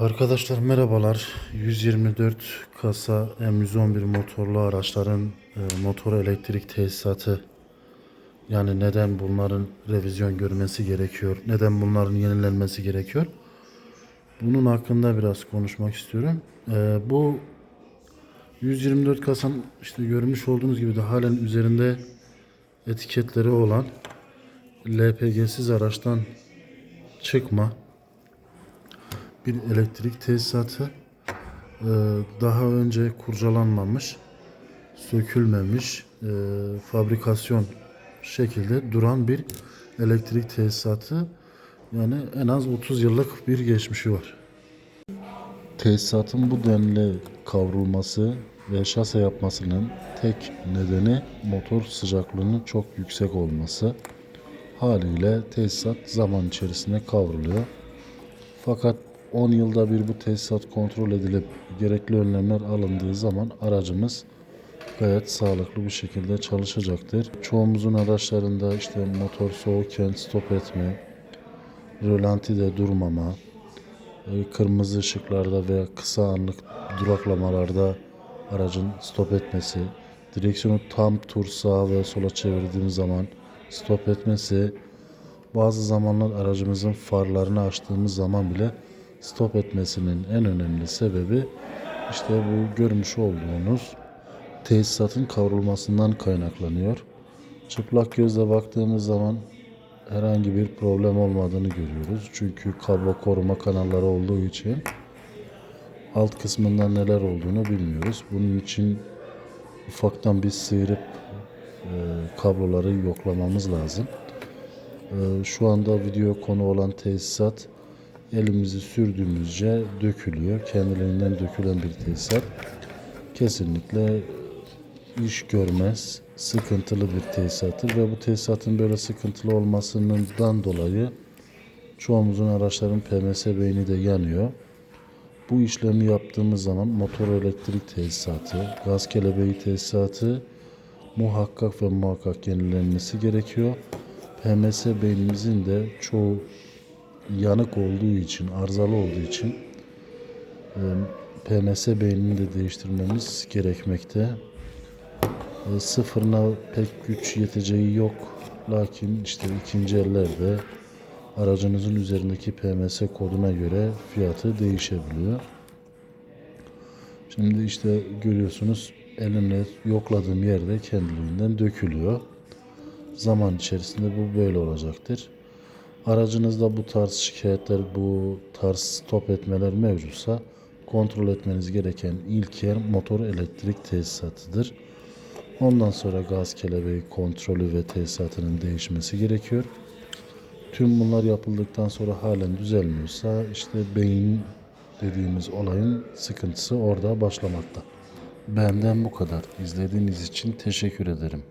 Arkadaşlar merhabalar. 124 kasa M111 motorlu araçların e, motor elektrik tesisatı yani neden bunların revizyon görmesi gerekiyor? Neden bunların yenilenmesi gerekiyor? Bunun hakkında biraz konuşmak istiyorum. E, bu 124 kasanın işte görmüş olduğunuz gibi de halen üzerinde etiketleri olan LPG'siz araçtan çıkma bir elektrik tesisatı Ee, daha önce kurcalanmamış, sökülmemiş, e, fabrikasyon şekilde duran bir elektrik tesisatı. Yani en az 30 yıllık bir geçmişi var. Tesisatın bu denli kavrulması ve şase yapmasının tek nedeni motor sıcaklığının çok yüksek olması. Haliyle tesisat zaman içerisinde kavruluyor. Fakat 10 yılda bir bu tesisat kontrol edilip gerekli önlemler alındığı zaman aracımız gayet sağlıklı bir şekilde çalışacaktır. Çoğumuzun araçlarında işte motor soğukken stop etme, rölantide durmama, e, kırmızı ışıklarda veya kısa anlık duraklamalarda aracın stop etmesi, direksiyonu tam tur sağa ve sola çevirdiğimiz zaman stop etmesi, bazı zamanlar aracımızın farlarını açtığımız zaman bile stop etmesinin en önemli sebebi işte bu görmüş olduğunuz tesisatın kavrulmasından kaynaklanıyor. Çıplak gözle baktığımız zaman herhangi bir problem olmadığını görüyoruz. Çünkü kablo koruma kanalları olduğu için alt kısmından neler olduğunu bilmiyoruz. Bunun için ufaktan bir sıyırıp e, kabloları yoklamamız lazım. E, şu anda video konu olan tesisat elimizi sürdüğümüzce dökülüyor. Kendiliğinden dökülen bir tesisat. Kesinlikle iş görmez, sıkıntılı bir tesisattır ve bu tesisatın böyle sıkıntılı olmasından dolayı çoğumuzun araçların PMS beyni de yanıyor. Bu işlemi yaptığımız zaman motor elektrik tesisatı, gaz kelebeği tesisatı muhakkak ve muhakkak yenilenmesi gerekiyor. PMS beynimizin de çoğu yanık olduğu için, arızalı olduğu için e, PMS beynini de değiştirmemiz gerekmekte. E, sıfırına pek güç yeteceği yok. Lakin işte ikinci ellerde aracınızın üzerindeki PMS koduna göre fiyatı değişebiliyor. Şimdi işte görüyorsunuz elimle yokladığım yerde kendiliğinden dökülüyor. Zaman içerisinde bu böyle olacaktır. Aracınızda bu tarz şikayetler, bu tarz stop etmeler mevcutsa kontrol etmeniz gereken ilk yer motor elektrik tesisatıdır. Ondan sonra gaz kelebeği kontrolü ve tesisatının değişmesi gerekiyor. Tüm bunlar yapıldıktan sonra halen düzelmiyorsa işte beyin dediğimiz olayın sıkıntısı orada başlamakta. Benden bu kadar. İzlediğiniz için teşekkür ederim.